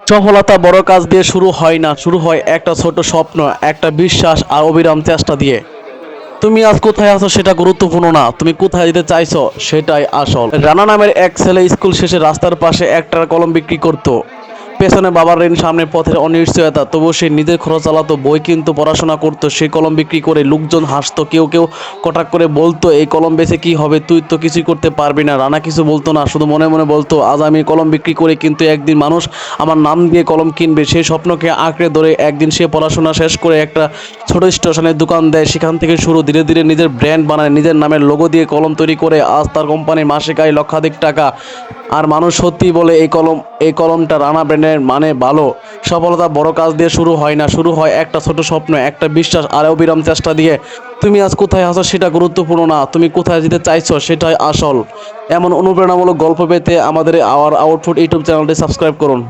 সফলতা বড় কাজ দিয়ে শুরু হয় না, শুরু হয় একটা ছোট স্বপ্ন, একটা বিশ্বাস আর অবিরাম চেষ্টা দিয়ে। তুমি আজ কোথায় আছো সেটা গুরুত্বপূর্ণ না, তুমি কোথায় যেতে চাইছো সেটাই আসল। রানা নামের এক ছেলে স্কুল শেষে রাস্তার পাশে একটার কলম বিক্রি করত। পেছনে বাবার ঋণ, সামনে পথের অনিশ্চয়তা। তবুও সে নিজের খরচ চালাতো, বই কিন্তু, পড়াশোনা করতো। সে কলম বিক্রি করে লোকজন হাসতো, কেউ কেউ কটাক করে বলতো, এই কলম বেছে কি হবে? তুই তো কিছুই করতে পারবি না। রানা কিছু বলতো না, শুধু মনে মনে বলতো, আজ আমি কলম বিক্রি করে কিন্তু একদিন মানুষ আমার নাম দিয়ে কলম কিনবে। সেই স্বপ্নকে আঁকড়ে ধরে একদিন সে পড়াশোনা শেষ করে একটা ছোট স্টেশনের দোকান দেয়। সেখান থেকে শুরু ধীরে ধীরে নিজের ব্র্যান্ড বানায়, নিজের নামের লোগো দিয়ে কলম তৈরি করে আজ তার কোম্পানির মাসিক আয় লক্ষাধিক টাকা। আর মানুষ সত্যি বলে এই কলম, এই কলমটা রানা ব্র্যান্ডের মানে ভালো। সফলতা বড় কাজ দিয়ে শুরু হয় না, শুরু হয় একটা ছোট স্বপ্ন, একটা বিশ্বাস আর অবিরাম চেষ্টা দিয়ে। তুমি আজ কোথায় আছো সেটা গুরুত্বপূর্ণ না, তুমি কোথায় যেতে চাইছো সেটাই আসল। এমন অনুপ্রেরণামূলক গল্প পেতে আমাদের আওয়ার আউটফুট ইউটিউব চ্যানেলটি সাবস্ক্রাইব করুন।